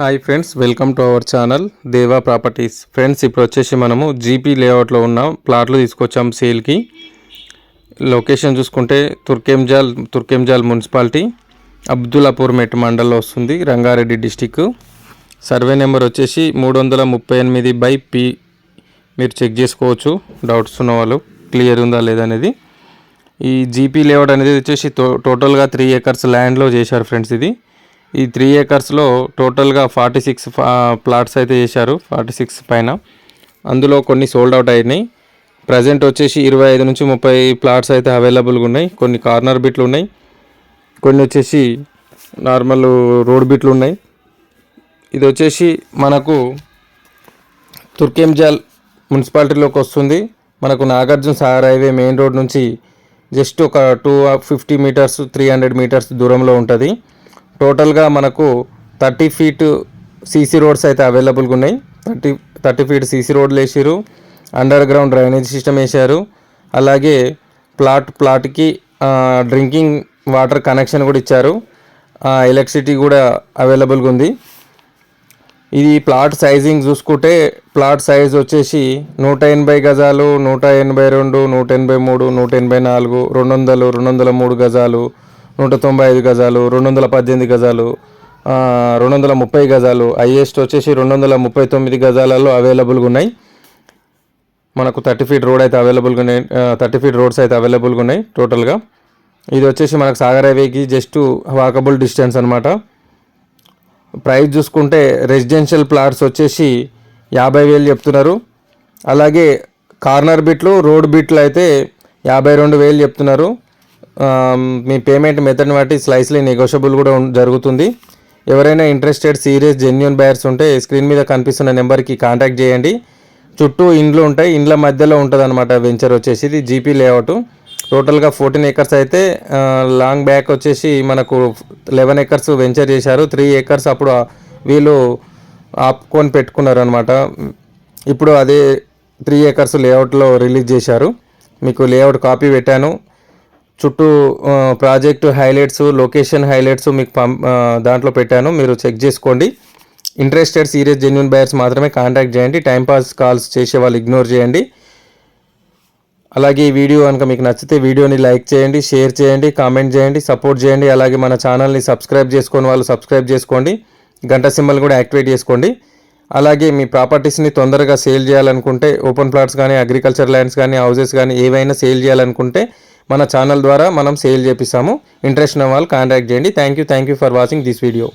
Hi friends welcome to our channel Deva properties. Friends ఇప్పుడు వచ్చేసి మనము జీపీ లేఅవుట్లో ఉన్న ప్లాట్లు తీసుకొచ్చాం సేల్కి. లొకేషన్ చూసుకుంటే తుర్కెంజాల్ తుర్కెంజాల్ మున్సిపాలిటీ అబ్దుల్లాపూర్ మెట్ మండల్లో వస్తుంది రంగారెడ్డి డిస్టిక్ సర్వే నెంబర్ వచ్చేసి మూడు వందల ముప్పై ఎనిమిది బై పి మీరు చెక్ చేసుకోవచ్చు డౌట్స్ ఉన్న వాళ్ళు క్లియర్ ఉందా లేదనేది ఈ జీపీ లేఅవుట్ అనేది వచ్చేసి టో టోటల్గా త్రీ ఏకర్స్ ల్యాండ్లో చేశారు ఫ్రెండ్స్ ఇది. ఈ త్రీ ఏకర్స్లో టోటల్గా ఫార్టీ సిక్స్ ప్లాట్స్ అయితే చేశారు ఫార్టీ సిక్స్ పైన. అందులో కొన్ని సోల్డ్ అవుట్ అయినాయి. ప్రజెంట్ వచ్చేసి ఇరవై ఐదు నుంచి ముప్పై ప్లాట్స్ అయితే అవైలబుల్గా ఉన్నాయి. కొన్ని కార్నర్ బిట్లు ఉన్నాయి. కొన్ని వచ్చేసి నార్మల్ రోడ్ బిట్లు ఉన్నాయి. ఇది వచ్చేసి మనకు తుర్కెంజాల్ మున్సిపాలిటీలోకి వస్తుంది. మనకు Nagarjuna Sagar highway main road నుంచి జస్ట్ ఒక two fifty meters three hundred meters దూరంలో ఉంటుంది. టోటల్గా మనకు థర్టీ ఫీట్ సీసీ రోడ్స్ అయితే అవైలబుల్గా ఉన్నాయి. థర్టీ థర్టీ ఫీట్ సీసీ రోడ్లు వేసారు అండర్ గ్రౌండ్ డ్రైనేజ్ సిస్టమ్ వేశారు. అలాగే ప్లాట్ ప్లాట్కి డ్రింకింగ్ వాటర్ కనెక్షన్ కూడా ఇచ్చారు. ఎలక్ట్రిసిటీ కూడా అవైలబుల్గా ఉంది. ఇది ప్లాట్ సైజింగ్ చూసుకుంటే ప్లాట్ సైజ్ వచ్చేసి నూట ఎనభై గజాలు నూట ఎనభై రెండు నూట ఎనభై మూడు నూట ఎనభై నాలుగు రెండు వందలు రెండు వందల మూడు గజాలు నూట తొంభై ఐదు గజాలు రెండు వందల పద్దెనిమిది గజాలు రెండు వందల ముప్పై గజాలు హైయెస్ట్ వచ్చేసి రెండు వందల ముప్పై తొమ్మిది గజాలలో అవైలబుల్గా ఉన్నాయి. మనకు థర్టీ ఫీట్ రోడ్ అయితే అవైలబుల్గా ఉన్నాయి. థర్టీ ఫీట్ రోడ్స్ అయితే అవైలబుల్గా ఉన్నాయి టోటల్గా ఇది వచ్చేసి మనకు సాగర్ హైవేకి జస్ట్ వాకబుల్ డిస్టెన్స్ అనమాట ప్రైస్ చూసుకుంటే రెసిడెన్షియల్ ప్లాట్స్ వచ్చేసి యాభై వేలు చెప్తున్నారు. అలాగే కార్నర్ బిట్లు రోడ్ బిట్లు అయితే యాభై రెండు వేలు చెప్తున్నారు. మీ పేమెంట్ మెథడ్ని బట్టి స్లైస్లీ నెగోషియబుల్ కూడా జరుగుతుంది. ఎవరైనా ఇంట్రెస్టెడ్ సీరియస్ జెన్యున్ బయర్స్ ఉంటే స్క్రీన్ మీద కనిపిస్తున్న నెంబర్కి కాంటాక్ట్ చేయండి. చుట్టూ ఇండ్లు ఉంటాయి. ఇండ్ల మధ్యలో ఉంటుంది అనమాట వెంచర్ వచ్చేసి ఇది జీపీ లేఅవుట్ టోటల్గా ఫోర్టీన్ ఏకర్స్ అయితే లాంగ్ బ్యాక్ వచ్చేసి మనకు లెవెన్ ఏకర్స్ వెంచర్ చేశారు. త్రీ ఏకర్స్ అప్పుడు వీళ్ళు ఆపుకొని పెట్టుకున్నారు అనమాట ఇప్పుడు అదే త్రీ ఏకర్స్ లేఅవుట్లో రిలీజ్ చేశారు. మీకు లేఅవుట్ కాపీ పెట్టాను. చుట్టూ ప్రాజెక్ట్ హైలైట్స్ లొకేషన్ హైలైట్స్ మీకు పం దాంట్లో పెట్టాను. మీరు చెక్ చేసుకోండి. ఇంట్రెస్టెడ్ సీరియస్ జెన్యున్ బయర్స్ మాత్రమే కాంటాక్ట్ చేయండి. టైంపాస్ కాల్స్ చేసే వాళ్ళు ఇగ్నోర్ చేయండి. అలాగే ఈ వీడియో కనుక మీకు నచ్చితే వీడియోని లైక్ చేయండి షేర్ చేయండి కామెంట్ చేయండి సపోర్ట్ చేయండి. అలాగే మన ఛానల్ని సబ్స్క్రైబ్ చేసుకొని వాళ్ళు సబ్స్క్రైబ్ చేసుకోండి. గంట సింబల్ కూడా యాక్టివేట్ చేసుకోండి. అలాగే మీ ప్రాపర్టీస్ని తొందరగా సేల్ చేయాలనుకుంటే ఓపెన్ ప్లాట్స్ కానీ అగ్రికల్చర్ ల్యాండ్స్ కానీ హౌసెస్ కానీ ఏవైనా సేల్ చేయాలనుకుంటే మన ఛానల్ ద్వారా మనం సేల్ చేపిస్తాము. ఇంట్రెస్ట్ ఉన్న వాళ్ళు కాంటాక్ట్ చేయండి. Thank you thank you for watching this video